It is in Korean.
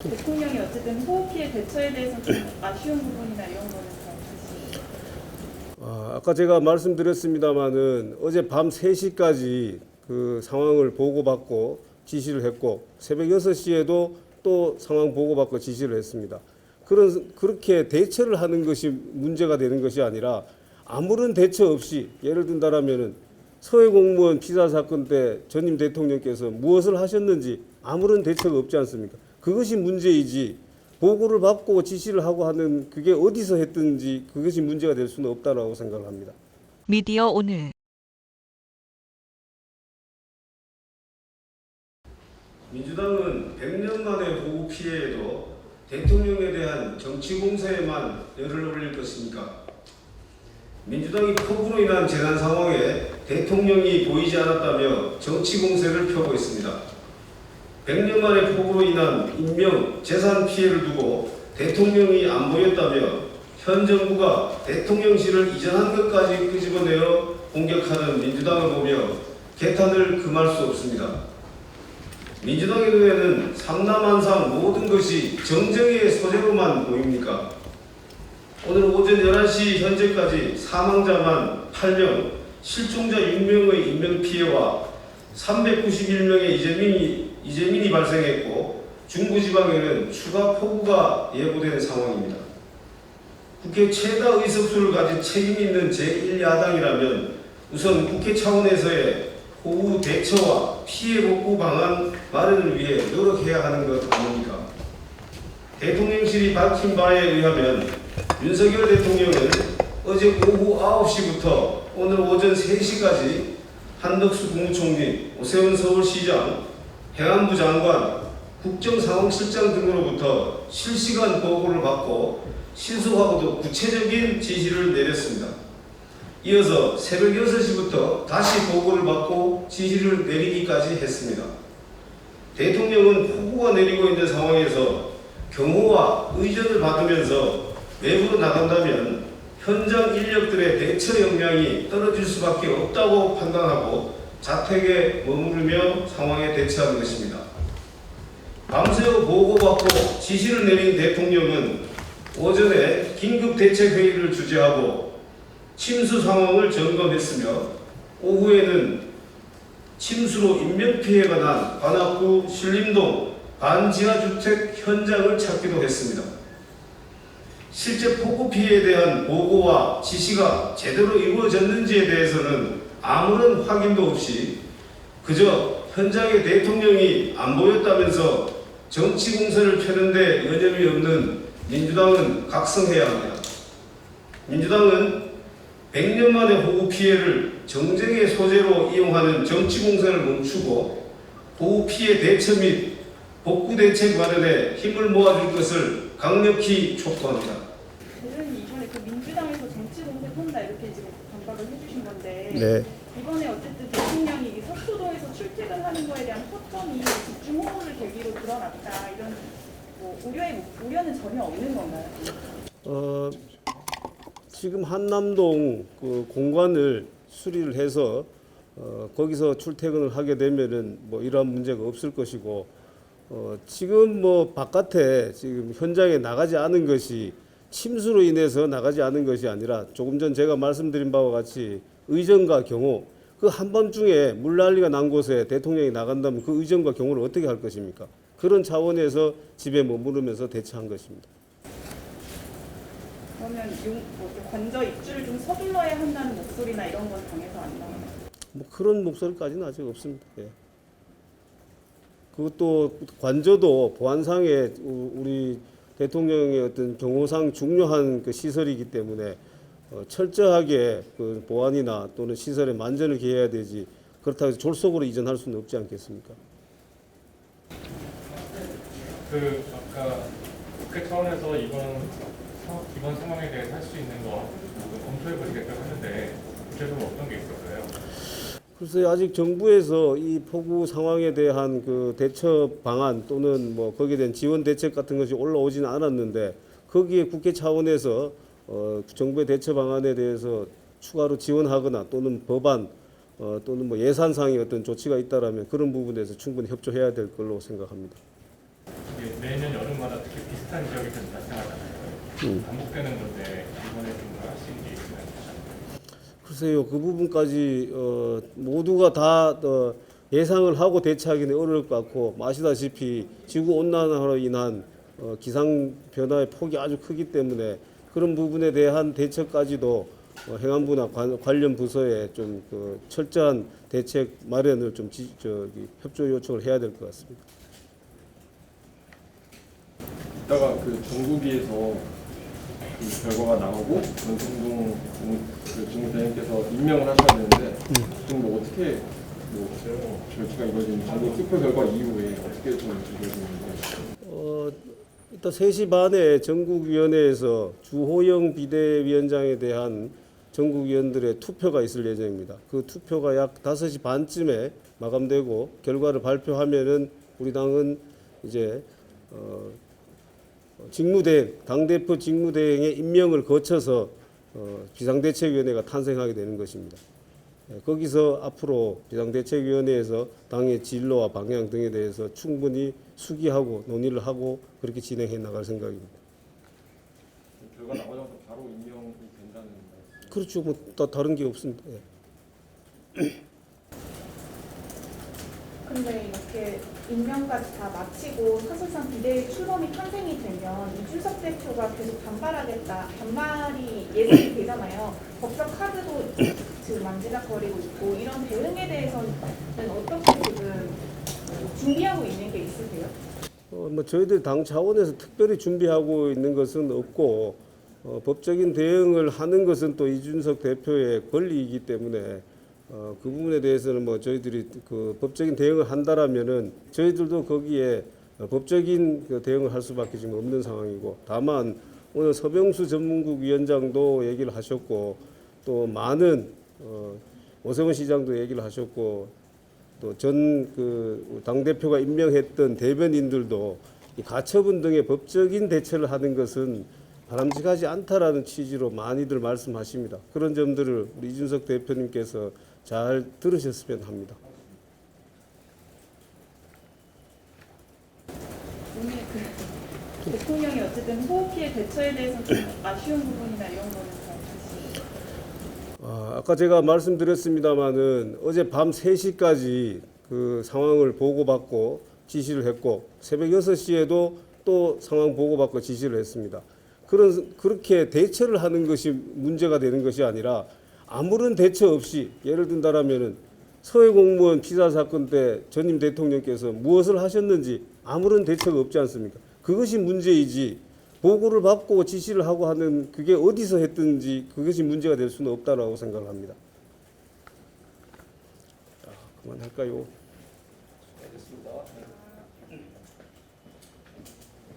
대통령이 어쨌든 피해 대처에 대해서 좀 아쉬운 부분이나 이런 거는? 아, 아까 제가 말씀드렸습니다마는 어제 밤 3시까지 그 상황을 보고받고 지시를 했고 새벽 6시에도 또 상황 보고받고 지시를 했습니다. 그런 그렇게 대처를 하는 것이 문제가 되는 것이 아니라 아무런 대처 없이 예를 든다라면은 서해 공무원 피살 사건 때 전임 대통령께서 무엇을 하셨는지 아무런 대처가 없지 않습니까? 그것이 문제이지 보고를 받고 지시를 하고 하는 그게 어디서 했든지 그것이 문제가 될 수는 없다라고 생각을 합니다. 미디어 오늘 민주당은 100년 만의 보고 피해에도 대통령에 대한 정치 공세에만 열을 올릴 것입니까? 민주당이 폭우로 인한 재난 상황에 대통령이 보이지 않았다며 정치 공세를 펴고 있습니다. 100년 만의 폭우로 인한 인명, 재산 피해를 두고 대통령이 안 보였다며 현 정부가 대통령실을 이전한 것까지 끄집어내어 공격하는 민주당을 보며 개탄을 금할 수 없습니다. 민주당의 눈에는 삼남한상 모든 것이 정쟁의 소재로만 보입니까? 오늘 오전 11시 현재까지 사망자만 8명, 실종자 6명의 인명피해와 391명의 이재민이, 이재민이 발생했고 중부지방에는 추가 폭우가 예보된 상황입니다. 국회 최다 의석수를 가진 책임 있는 제1야당이라면 우선 국회 차원에서의 호우 대처와 피해 복구 방안 마련을 위해 노력해야 하는 것 아닙니까? 대통령실이 밝힌 바에 의하면 윤석열 대통령은 어제 오후 9시부터 오늘 오전 3시까지 한덕수 국무총리, 오세훈 서울시장, 행안부 장관, 국정상황실장 등으로부터 실시간 보고를 받고 신속하고도 구체적인 지시를 내렸습니다. 이어서 새벽 6시부터 다시 보고를 받고 지시를 내리기까지 했습니다. 대통령은 폭우가 내리고 있는 상황에서 경호와 의전을 받으면서 외부로 나간다면 현장 인력들의 대처 역량이 떨어질 수밖에 없다고 판단하고 자택에 머무르며 상황에 대처하는 것입니다. 밤새워 보고받고 지시를 내린 대통령은 오전에 긴급 대책 회의를 주재하고 침수 상황을 점검했으며 오후에는 침수로 인명 피해가 난 관악구 신림동 반지하 주택 현장을 찾기도 했습니다. 실제 폭우 피해에 대한 보고와 지시가 제대로 이루어졌는지에 대해서는 아무런 확인도 없이 그저 현장에 대통령이 안 보였다면서 정치 공세를 펴는데 여념이 없는 민주당은 각성해야 합니다. 민주당은 100년 만의 호우 피해를 정쟁의 소재로 이용하는 정치 공세를 멈추고 호우 피해 대처 및 복구 대책 마련에 힘을 모아줄 것을 강력히 촉구합니다. 대표님 이번에 그 민주당에서 정치 공세 폰다 이렇게 반박을 해주신 건데 네. 이번에 어쨌든 대통령이 이 서초동에서 출퇴근하는 거에 대한 허점이 집중 호우를 계기로 드러났다 이런 뭐 우려의 우려는 전혀 없는 건가요? 어, 지금 한남동 그 공관을 수리를 해서 어, 거기서 출퇴근을 하게 되면은 뭐 이러한 문제가 없을 것이고 어, 지금 뭐 바깥에 지금 현장에 나가지 않은 것이 침수로 인해서 나가지 않은 것이 아니라 조금 전 제가 말씀드린 바와 같이 의전과 경호 그 한밤중에 물난리가 난 곳에 대통령이 나간다면 그 의전과 경호를 어떻게 할 것입니까? 그런 차원에서 집에 머무르면서 대처한 것입니다. 그러면 용, 뭐 관저 입주를 좀 서둘러야 한다는 목소리나 이런 건 당에서 안 나와요? 뭐 그런 목소리까지는 아직 없습니다. 예. 그것도 관저도 보안상에 우- 우리 대통령의 어떤 경호상 중요한 그 시설이기 때문에 어, 철저하게 그 보안이나 또는 시설에 만전을 기해야 되지 그렇다고 해서 졸속으로 이전할 수는 없지 않겠습니까? 그 아까 국회 차원에서 이번 상- 이번 상황에 대해서 할수 있는 거 검토해 보시겠다고 했는데 구체적으로 어떤 게 있었어요? 글쎄 아직 정부에서 이 폭우 상황에 대한 그 대처 방안 또는 뭐 거기에 대한 지원 대책 같은 것이 올라오지는 않았는데 거기에 국회 차원에서 어, 정부의 대처 방안에 대해서 추가로 지원하거나 또는 법안 어, 또는 뭐 예산상의 어떤 조치가 있다라면 그런 부분에서 충분히 협조해야 될 걸로 생각합니다. 이게 내년 여름 때마다 특히 비슷한 지역이 계속 발생하잖아요. 음. 반복되는 건데 이번에 좀 하신 게 있으면 글쎄요, 그 부분까지 어, 모두가 다 어, 예상을 하고 대처하기는 어려울 것 같고 아시다시피 지구 온난화로 인한 어, 기상 변화의 폭이 아주 크기 때문에 그런 부분에 대한 대처까지도 어, 행안부나 관, 관련 부서에 좀 그 철저한 대책 마련을 좀 지, 저기 협조 요청을 해야 될 것 같습니다. 이따가 그 전국위에서 그 결과가 나오고 전승동 그 중대행께서 임명을 하셔야 되는데 그럼 뭐 어떻게 뭐 절차가 이루어지는 전국 투표 결과 이후에 어떻게 좀 이루어지는지 어, 이따 3시 반에 전국위원회에서 주호영 비대위원장에 대한 전국위원들의 투표가 있을 예정입니다. 그 투표가 약 5시 반쯤에 마감되고 결과를 발표하면은 우리 당은 이제 어, 직무대행, 당대표 직무대행의 임명을 거쳐서 어, 비상대책위원회가 탄생하게 되는 것입니다. 예, 거기서 앞으로 비상대책위원회에서 당의 진로와 방향 등에 대해서 충분히 수기하고 논의를 하고 그렇게 진행해 나갈 생각입니다. 결과 나오자마자 바로 임명이 된다는 말씀. 그렇죠. 뭐 다 다른 게 없습니다. 예. 근데 이렇게 임명까지 다 마치고 사실상 비대위 출범이 탄생이 되면 이준석 대표가 계속 반발하겠다 반발이 예상이 되잖아요. 법적 카드도 지금 만지작거리고 있고 이런 대응에 대해서는 어떻게 지금 준비하고 있는 게 있으세요? 어, 뭐 저희들 당 차원에서 특별히 준비하고 있는 것은 없고 어, 법적인 대응을 하는 것은 또 이준석 대표의 권리이기 때문에 어, 그 부분에 대해서는 뭐 저희들이 그 법적인 대응을 한다라면은 저희들도 거기에 어, 법적인 그 대응을 할 수밖에 지금 없는 상황이고 다만 오늘 서병수 전문국 위원장도 얘기를 하셨고 또 많은 어, 오세훈 시장도 얘기를 하셨고 또 전 그 당대표가 임명했던 대변인들도 이 가처분 등의 법적인 대처를 하는 것은 바람직하지 않다라는 취지로 많이들 말씀하십니다. 그런 점들을 우리 이준석 대표님께서 잘 들으셨으면 합니다. 오늘 그 대통령이 어쨌든 호흡 피해 대처에 대해서 좀 아쉬운 부분이나 이런 거는 아, 아까 제가 말씀드렸습니다마는 어제 밤 3시까지 그 상황을 보고받고 지시를 했고 새벽 6시에도 또 상황 보고받고 지시를 했습니다. 그런 그렇게 대처를 하는 것이 문제가 되는 것이 아니라 아무런 대처 없이 예를 든다라면은 서해 공무원 피살 사건 때 전임 대통령께서 무엇을 하셨는지 아무런 대처가 없지 않습니까? 그것이 문제이지 보고를 받고 지시를 하고 하는 그게 어디서 했든지 그것이 문제가 될 수는 없다라고 생각합니다. 자, 그만할까요? 알겠습니다.